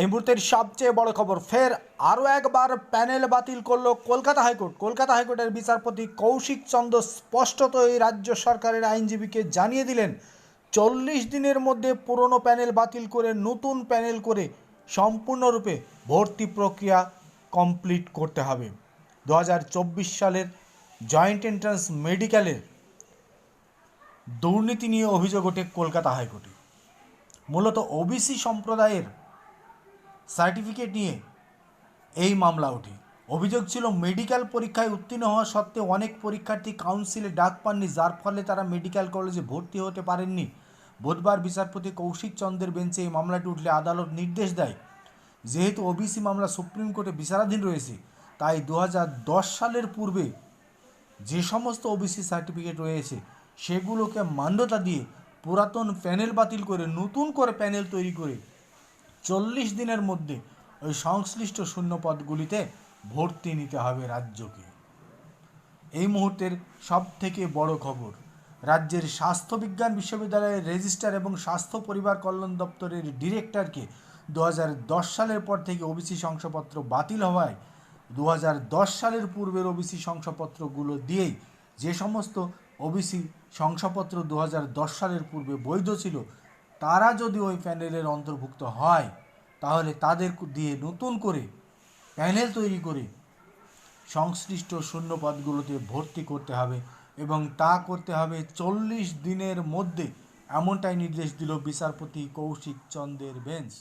এই মুহূর্তের সবচেয়ে বড় খবর, ফের আরও একবার প্যানেল বাতিল করল কলকাতা হাইকোর্ট। কলকাতা হাইকোর্টের বিচারপতি কৌশিক চন্দ্র স্পষ্টত এই রাজ্য সরকারের আইনজীবীকে জানিয়ে দিলেন, চল্লিশ দিনের মধ্যে পুরনো প্যানেল বাতিল করে নতুন প্যানেল করে সম্পূর্ণরূপে ভর্তি প্রক্রিয়া কমপ্লিট করতে হবে। দু হাজার চব্বিশ সালের জয়েন্ট এন্ট্রান্স মেডিকেলের দুর্নীতি নিয়ে অভিযোগ ওঠে কলকাতা হাইকোর্টে। মূলত ওবিসি সম্প্রদায়ের সার্টিফিকেট নিয়ে এই মামলা ওঠে। অভিযোগ ছিল, মেডিকেল পরীক্ষায় উত্তীর্ণ হওয়া সত্ত্বেও অনেক পরীক্ষার্থী কাউন্সিলে ডাক পাননি, যার ফলে তারা মেডিকেল কলেজে ভর্তি হতে পারেননি। বুধবার বিচারপতি কৌশিক চন্দ্রের বেঞ্চে এই মামলাটি উঠলে আদালত নির্দেশ দেয়। যেহেতু ওবিসি মামলা সুপ্রিম কোর্টে বিচারাধীন রয়েছে, তাই দু হাজার দশ সালের পূর্বে যে সমস্ত ওবিসি সার্টিফিকেট রয়েছে, সেগুলোকে মান্যতা দিয়ে পুরাতন প্যানেল বাতিল করে, নতুন করে প্যানেল তৈরি করে চল্লিশ দিনের মধ্যে ওই সংশ্লিষ্ট শূন্য পদগুলিতে ভর্তি নিতে হবে রাজ্যকে। এই মুহূর্তের সব থেকে বড় খবর, রাজ্যের স্বাস্থ্য বিজ্ঞান বিশ্ববিদ্যালয়ের রেজিস্ট্রার এবং স্বাস্থ্য পরিবার কল্যাণ দপ্তরের ডিরেক্টরকে দু দশ সালের পর থেকে ওবিসি শংসাপত্র বাতিল হওয়ায় দু দশ সালের পূর্বের ওবিসি শংসাপত্রগুলো দিয়েই যে সমস্ত ওবিসি শংসাপত্র দু দশ সালের পূর্বে বৈধ ছিল তারা যদি ওই প্যানেলের অন্তর্ভুক্ত হয়, তাহলে তাদের দিয়ে নতুন করে প্যানেল তৈরি করে সংশ্লিষ্ট শূন্যপদগুলোতে ভর্তি করতে হবে এবং তা করতে হবে চল্লিশ দিনের মধ্যে, এমনটাই নির্দেশ দিল বিচারপতি কৌশিক চন্দ্রের বেঞ্চ।